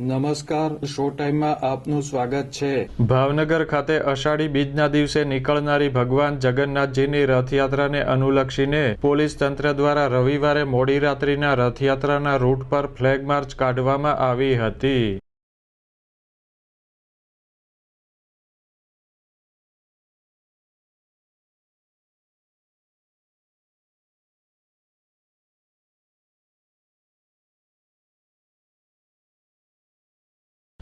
નમસ્કાર, શો ટાઈમમાં આપનું સ્વાગત છે. ભાવનગર ખાતે અષાઢી બીજના દિવસે નીકળનારી ભગવાન જગન્નાથજીની રથયાત્રાને અનુલક્ષીને પોલીસ તંત્ર દ્વારા રવિવારે મોડી રાત્રિના રથયાત્રાના રૂટ પર ફ્લેગ માર્ચ કાઢવામાં આવી હતી.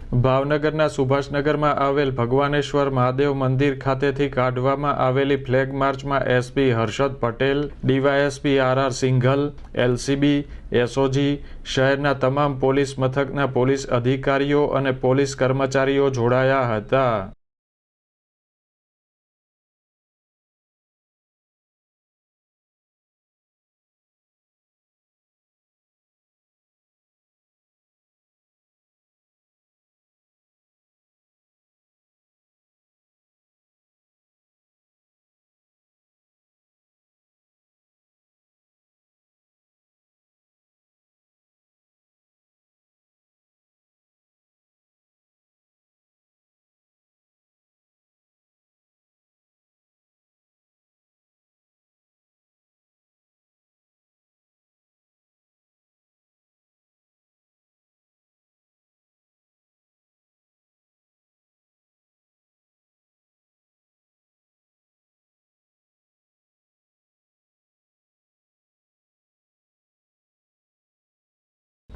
ભાવનગરના સુભાષનગરમાં આવેલ ભગવાનેશ્વર મહાદેવ મંદિર ખાતેથી કાઢવામાં આવેલી ફ્લેગ માર્ચમાં SP Harshad Patel, DySP R R Singhal, LCB, SOG શહેરના તમામ પોલીસ મથકના પોલીસ અધિકારીઓ અને પોલીસ કર્મચારીઓ જોડાયા હતા.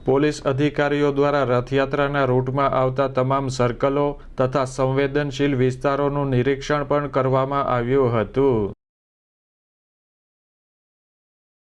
પોલીસ અધિકારીઓ દ્વારા રથયાત્રાના રૂટમાં આવતા તમામ સર્કલો તથા સંવેદનશીલ વિસ્તારોનું નિરીક્ષણ પણ કરવામાં આવ્યું હતું.